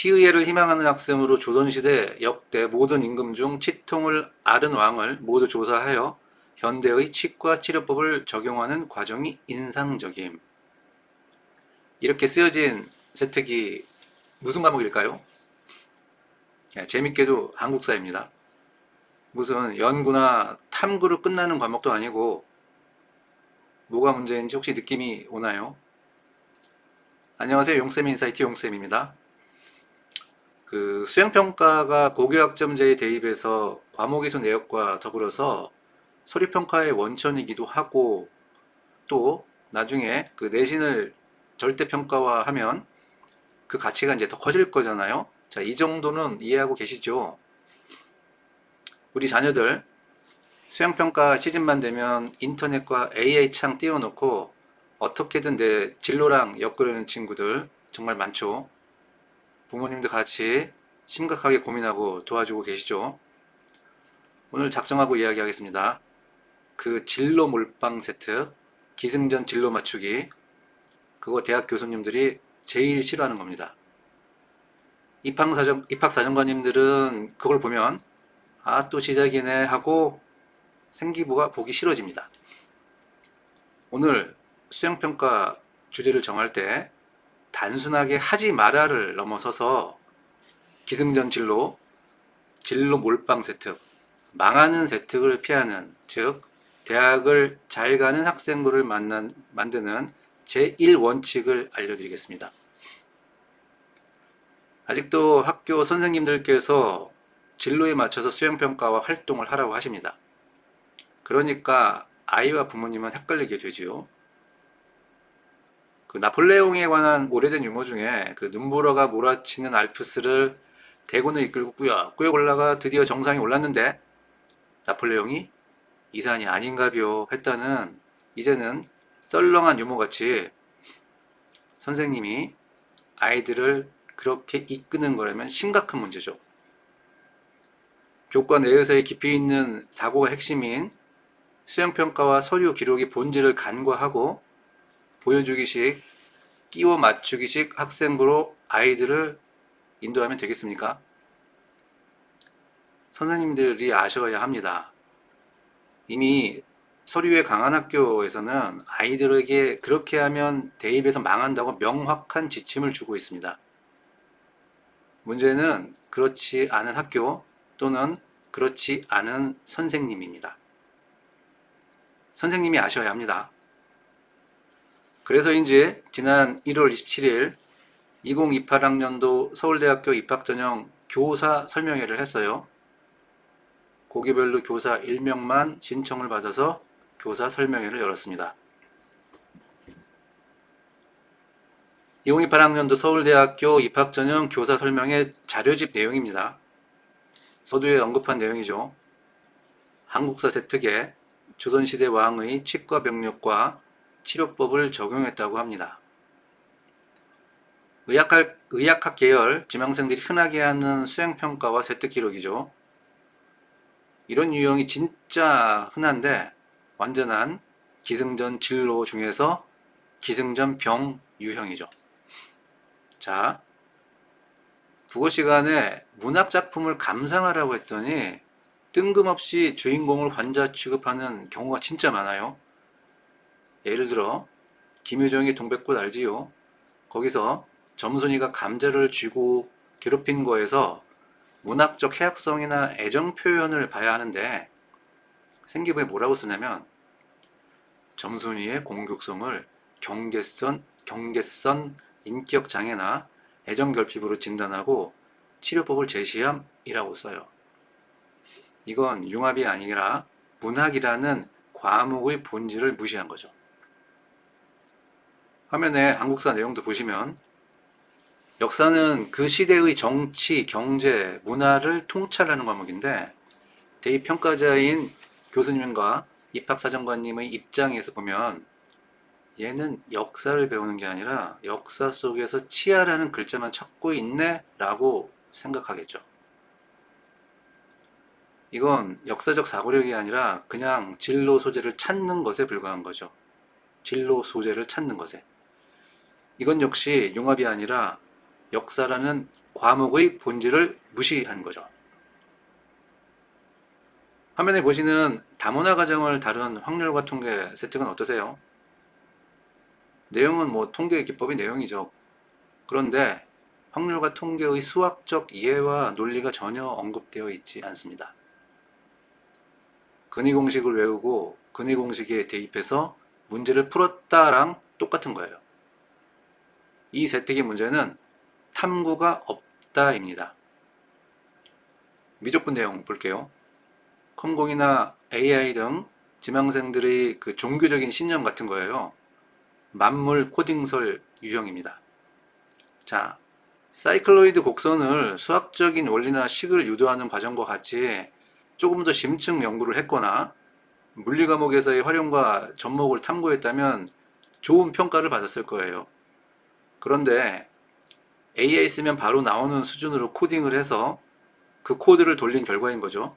시의회를 희망하는 학생으로 조선시대 역대 모든 임금 중 치통을 앓은 왕을 모두 조사하여 현대의 치과 치료법을 적용하는 과정이 인상적임. 이렇게 쓰여진 세특이 무슨 과목일까요? 예, 재밌게도 한국사입니다. 무슨 연구나 탐구로 끝나는 과목도 아니고 뭐가 문제인지 혹시 느낌이 오나요? 안녕하세요. 용쌤 인사이트 용쌤입니다. 그 수행평가가 고교학점제의 대입에서 과목이수 내역과 더불어서 소리평가의 원천이기도 하고 또 나중에 그 내신을 절대평가화하면 그 가치가 이제 더 커질 거잖아요. 자, 이 정도는 이해하고 계시죠? 우리 자녀들 수행평가 시즌만 되면 인터넷과 AI 창 띄워놓고 어떻게든 내 진로랑 엮으려는 친구들 정말 많죠. 부모님도 같이 심각하게 고민하고 도와주고 계시죠. 오늘 작성하고 이야기하겠습니다. 그 진로 몰빵 세트, 기승전 진로 맞추기, 그거 대학 교수님들이 제일 싫어하는 겁니다. 입학사정, 입학사정관님들은 그걸 보면 아, 또 시작이네 하고 생기부가 보기 싫어집니다. 오늘 수행평가 주제를 정할 때 단순하게 하지 마라를 넘어서서 기승전 진로, 진로 몰빵 세특, 망하는 세특을 피하는, 즉, 대학을 잘 가는 학생부를 만난, 만드는 제1원칙을 알려드리겠습니다. 아직도 학교 선생님들께서 진로에 맞춰서 수행평가와 활동을 하라고 하십니다. 그러니까 아이와 부모님은 헷갈리게 되지요. 그 나폴레옹에 관한 오래된 유머 중에 그 눈보라가 몰아치는 알프스를 대군을 이끌고 꾸역꾸역 올라가 드디어 정상에 올랐는데 나폴레옹이 이 산이 아닌가벼 했다는 이제는 썰렁한 유머같이 선생님이 아이들을 그렇게 이끄는 거라면 심각한 문제죠. 교과 내에서의 깊이 있는 사고가 핵심인 수행평가와 서류 기록의 본질을 간과하고 보여주기식, 끼워 맞추기식 학생부로 아이들을 인도하면 되겠습니까? 선생님들이 아셔야 합니다. 이미 서류에 강한 학교에서는 아이들에게 그렇게 하면 대입에서 망한다고 명확한 지침을 주고 있습니다. 문제는 그렇지 않은 학교 또는 그렇지 않은 선생님입니다. 선생님이 아셔야 합니다. 그래서인지 지난 1월 27일 2028학년도 서울대학교 입학전형 교사 설명회를 했어요. 고기별로 교사 1명만 신청을 받아서 교사 설명회를 열었습니다. 2028학년도 서울대학교 입학전형 교사 설명회 자료집 내용입니다. 서두에 언급한 내용이죠. 한국사 세특에 조선시대 왕의 치과 병력과 치료법을 적용했다고 합니다. 의학학, 의학학 계열 지망생들이 흔하게 하는 수행평가와 세특 기록이죠. 이런 유형이 진짜 흔한데 완전한 기승전 진로 중에서 기승전 병 유형이죠. 자, 국어 시간에 문학 작품을 감상하라고 했더니 뜬금없이 주인공을 환자 취급하는 경우가 진짜 많아요. 예를 들어 김효정의 동백꽃 알지요? 거기서 점순이가 감자를 쥐고 괴롭힌 거에서 문학적 해학성이나 애정 표현을 봐야 하는데 생기부에 뭐라고 쓰냐면 점순이의 공격성을 경계선, 경계선 인격 장애나 애정 결핍으로 진단하고 치료법을 제시함이라고 써요. 이건 융합이 아니라 문학이라는 과목의 본질을 무시한 거죠. 화면에 한국사 내용도 보시면 역사는 그 시대의 정치, 경제, 문화를 통찰하는 과목인데 대입 평가자인 교수님과 입학사정관님의 입장에서 보면 얘는 역사를 배우는 게 아니라 역사 속에서 치아라는 글자만 찾고 있네 라고 생각하겠죠. 이건 역사적 사고력이 아니라 그냥 진로 소재를 찾는 것에 불과한 거죠. 진로 소재를 찾는 것에. 이건 역시 융합이 아니라 역사라는 과목의 본질을 무시한 거죠. 화면에 보시는 다문화 과정을 다룬 확률과 통계 세팅은 어떠세요? 내용은 뭐 통계 기법의 내용이죠. 그런데 확률과 통계의 수학적 이해와 논리가 전혀 언급되어 있지 않습니다. 근위 공식을 외우고 근위 공식에 대입해서 문제를 풀었다랑 똑같은 거예요. 이 세특의 문제는 탐구가 없다입니다. 미적분 내용 볼게요. 컴공이나 AI 등 지망생들의 그 종교적인 신념 같은 거예요. 만물 코딩설 유형입니다. 자, 사이클로이드 곡선을 수학적인 원리나 식을 유도하는 과정과 같이 조금 더 심층 연구를 했거나 물리 과목에서의 활용과 접목을 탐구했다면 좋은 평가를 받았을 거예요. 그런데 AI 쓰면 바로 나오는 수준으로 코딩을 해서 그 코드를 돌린 결과인 거죠.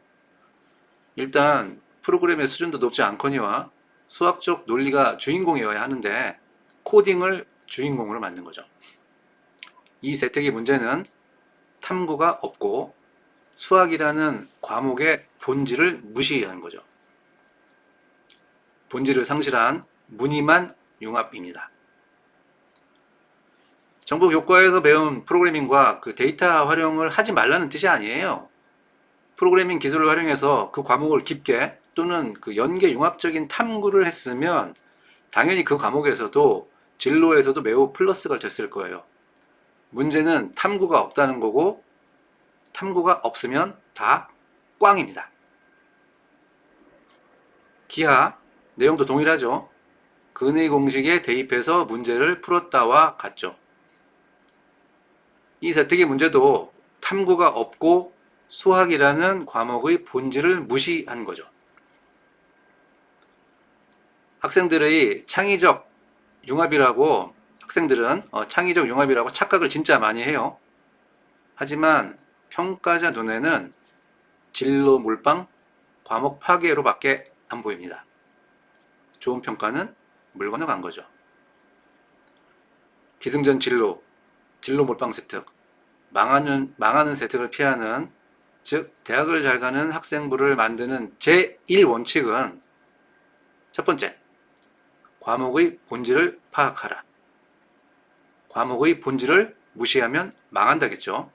일단 프로그램의 수준도 높지 않거니와 수학적 논리가 주인공이어야 하는데 코딩을 주인공으로 만든 거죠. 이 세특의 문제는 탐구가 없고 수학이라는 과목의 본질을 무시한 거죠. 본질을 상실한 무늬만 융합입니다. 정보 교과에서 배운 프로그래밍과 그 데이터 활용을 하지 말라는 뜻이 아니에요. 프로그래밍 기술을 활용해서 그 과목을 깊게 또는 그 연계 융합적인 탐구를 했으면 당연히 그 과목에서도 진로에서도 매우 플러스가 됐을 거예요. 문제는 탐구가 없다는 거고 탐구가 없으면 다 꽝입니다. 기하 내용도 동일하죠. 근의 공식에 대입해서 문제를 풀었다와 같죠. 이 세특의 문제도 탐구가 없고 수학이라는 과목의 본질을 무시한 거죠. 학생들의 창의적 융합이라고 학생들은 어, 창의적 융합이라고 착각을 진짜 많이 해요. 하지만 평가자 눈에는 진로 몰빵, 과목 파괴로밖에 안 보입니다. 좋은 평가는 물 건너간 거죠. 기승전 진로, 진로 몰빵 세특, 망하는, 망하는 세특을 피하는, 즉, 대학을 잘 가는 학생부를 만드는 제1원칙은 첫 번째, 과목의 본질을 파악하라. 과목의 본질을 무시하면 망한다겠죠.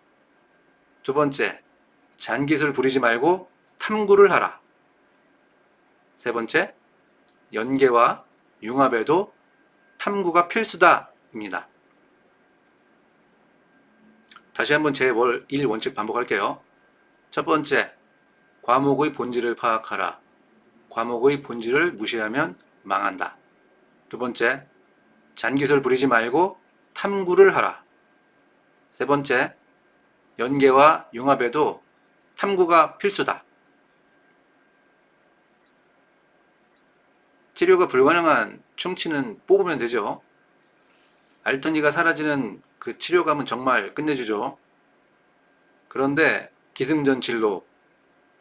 두 번째, 잔기술 부리지 말고 탐구를 하라. 세 번째, 연계와 융합에도 탐구가 필수다입니다. 다시 한번 제 1원칙 반복할게요. 첫 번째, 과목의 본질을 파악하라. 과목의 본질을 무시하면 망한다. 두 번째, 잔기술 부리지 말고 탐구를 하라. 세 번째, 연계와 융합에도 탐구가 필수다. 치료가 불가능한 충치는 뽑으면 되죠. 알턴이가 사라지는 그 치료감은 정말 끝내주죠. 그런데 기승전 진로,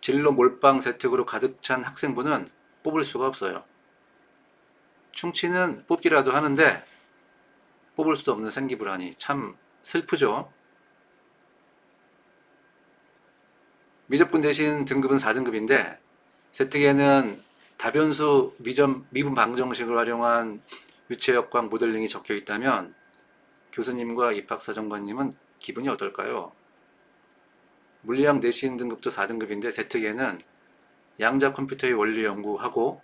진로 몰빵 세특으로 가득 찬 학생부는 뽑을 수가 없어요. 충치는 뽑기라도 하는데 뽑을 수 없는 생기불안이 참 슬프죠. 미적분 대신 등급은 4등급인데 세특에는 다변수 미점, 미분 방정식을 활용한 유체 역광 모델링이 적혀 있다면 교수님과 입학사정관님은 기분이 어떨까요? 물리학 내신 등급도 4등급인데 세특에는 양자 컴퓨터의 원리 연구하고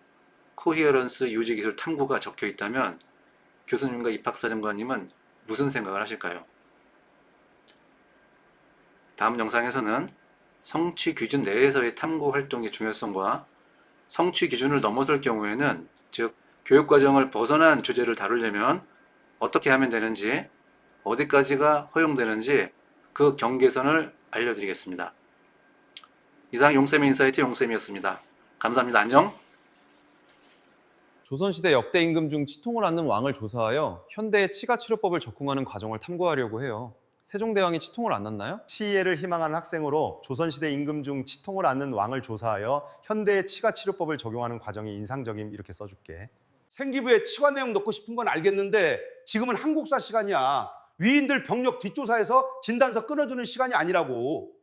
코히어런스 유지 기술 탐구가 적혀 있다면 교수님과 입학사정관님은 무슨 생각을 하실까요? 다음 영상에서는 성취 기준 내에서의 탐구 활동의 중요성과 성취 기준을 넘어설 경우에는 즉 교육과정을 벗어난 주제를 다루려면 어떻게 하면 되는지 어디까지가 허용되는지 그 경계선을 알려드리겠습니다. 이상 용쌤 인사이트 용쌤이었습니다. 감사합니다. 안녕. 조선시대 역대 임금 중 치통을 않는 왕을 조사하여 현대의 치가 치료법을 적용하는 과정을 탐구하려고 해요. 세종대왕이 치통을 안 났나요? 치예를 희망하는 학생으로 조선시대 임금 중 치통을 앓는 왕을 조사하여 현대의 치가 치료법을 적용하는 과정이 인상적임 이렇게 써줄게. 생기부에 치과 내용 넣고 싶은 건 알겠는데 지금은 한국사 시간이야. 위인들 병력 뒷조사해서 진단서 끊어주는 시간이 아니라고.